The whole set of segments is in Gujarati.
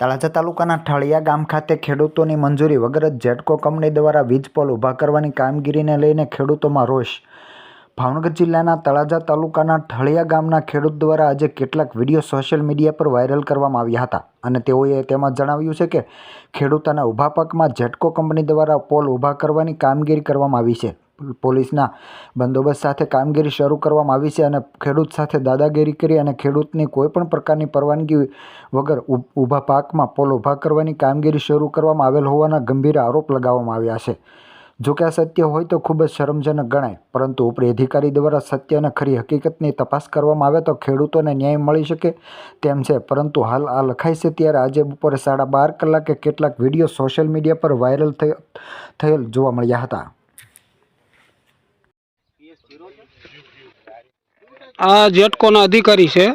તળાજા તાલુકાના ઠળિયા ગામ ખાતે ખેડૂતોની મંજૂરી વગર જ જેટકો કંપની દ્વારા વીજ પોલ ઊભા કરવાની કામગીરીને લઈને ખેડૂતોમાં રોષ. ભાવનગર જિલ્લાના તળાજા તાલુકાના ઠળિયા ગામના ખેડૂત દ્વારા આજે કેટલાક વીડિયો સોશિયલ મીડિયા પર વાયરલ કરવામાં આવ્યા હતા અને તેઓએ તેમાં જણાવ્યું છે કે ખેડૂતોના ઊભા પાકમાં જેટકો કંપની દ્વારા પોલ ઊભા કરવાની કામગીરી કરવામાં આવી છે. પોલીસના બંદોબસ્ત સાથે કામગીરી શરૂ કરવામાં આવી છે અને ખેડૂત સાથે દાદાગીરી કરી અને ખેડૂતની કોઈપણ પ્રકારની પરવાનગી વગર ઊભા પાકમાં પોલ ઊભા કરવાની કામગીરી શરૂ કરવામાં આવેલ હોવાના ગંભીર આરોપ લગાવવામાં આવ્યા છે. જો કે આ સત્ય હોય તો ખૂબ જ શરમજનક ગણાય, પરંતુ ઉપરી અધિકારી દ્વારા સત્ય અને ખરી હકીકતની તપાસ કરવામાં આવે તો ખેડૂતોને ન્યાય મળી શકે તેમ છે, પરંતુ હાલ આ લખાય છે ત્યારે આજે બપોરે સાડા બાર કલાકે કેટલાક વીડિયો સોશિયલ મીડિયા પર વાયરલ થય- થયેલ જોવા મળ્યા હતા. આ જેટકોના અધિકારી છે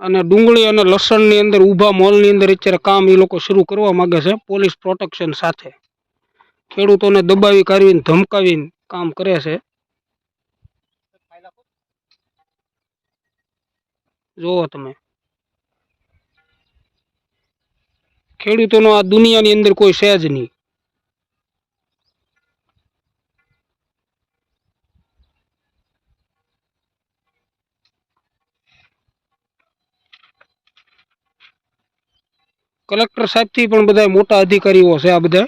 અને ડુંગળી અને લસણની અંદર ઊભા મોલની અંદર અત્યારે કામ એ લોકો શરૂ કરવા માગે છે પોલીસ પ્રોટેક્શન સાથે. ખેડૂતોને દબાવી કાઢવીને ધમકાવીને કામ કરે છે. જુઓ તમે. ખેડૂતોનો આ દુનિયાની અંદર કોઈ છે જ નહીં. કલેક્ટર સાહેબથી પણ બધા મોટા અધિકારીઓ છે આ બધા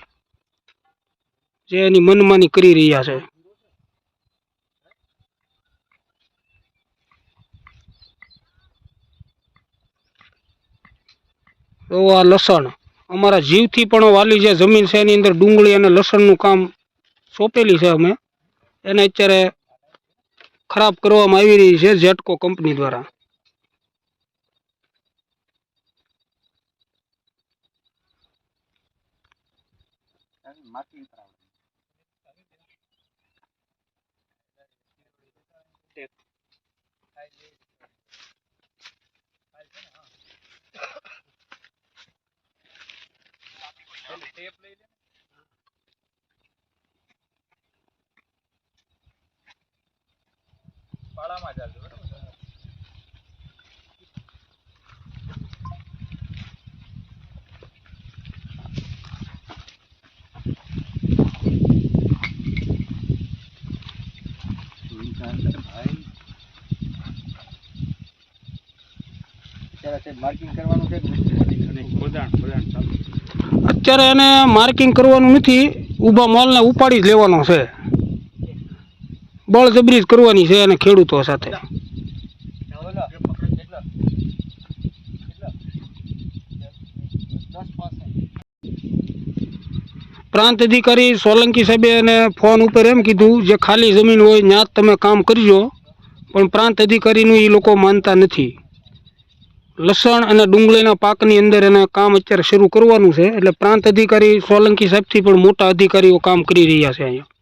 જે એની મનમાની કરી રહ્યા છે. તો આ લસણ, અમારા જીવથી પણ વાલી જે જમીન છે એની અંદર ડુંગળી અને લસણનું કામ સોંપેલી છે અમે. એને અત્યારે ખરાબ કરવામાં આવી રહી છે જેટકો કંપની દ્વારા. એની માર્કિંગ કરાવવાનું. ટેપ લઈ લે પાળામાં ચાલતું અત્યારે એને માર્કિંગ કરવાનું નથી ઊભા માલને ઉપાડી જ લેવાનો છે. બળજબરી જ કરવાની છે એને ખેડૂતો સાથે. પ્રાંત અધિકારી સોલંકી સાહેબે એને ફોન ઉપર એમ કીધું જે ખાલી જમીન હોય ત્યાં જ તમે કામ કરજો પણ પ્રાંત અધિકારીનું એ લોકો માનતા નથી. લસણ અને ડુંગળીના પાકની અંદર એને કામ અત્યારે શરૂ કરવાનું છે. એટલે પ્રાંત અધિકારી સોલંકી સાહેબથી પણ મોટા અધિકારીઓ કામ કરી રહ્યા છે અહીંયા.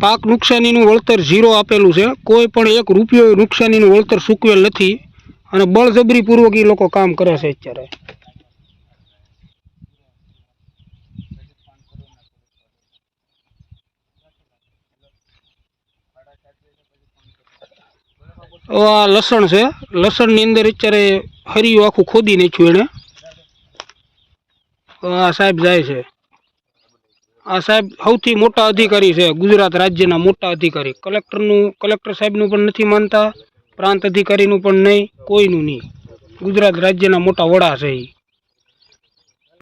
પાક નુકસાનીનું વળતર ઝીરો આપેલું છે. કોઈ પણ એક રૂપિયો નુકસાનીનું વળતર ચૂકવેલ નથી અને બળજબરીપૂર્વક એ લોકો કામ કરે છે અત્યારે. આ લસણ છે. લસણની અંદર અત્યારે હરિયું આખું ખોદી નાખ્યું એણે. આ સાહેબ જાય છે. આ સાહેબ સૌથી મોટા અધિકારી છે, ગુજરાત રાજ્યના મોટા અધિકારી. કલેક્ટરનું, કલેક્ટર સાહેબનું પણ નથી માનતા, પ્રાંત અધિકારીનું પણ નહીં, કોઈનું નહીં. ગુજરાત રાજ્યના મોટા વડા છે એ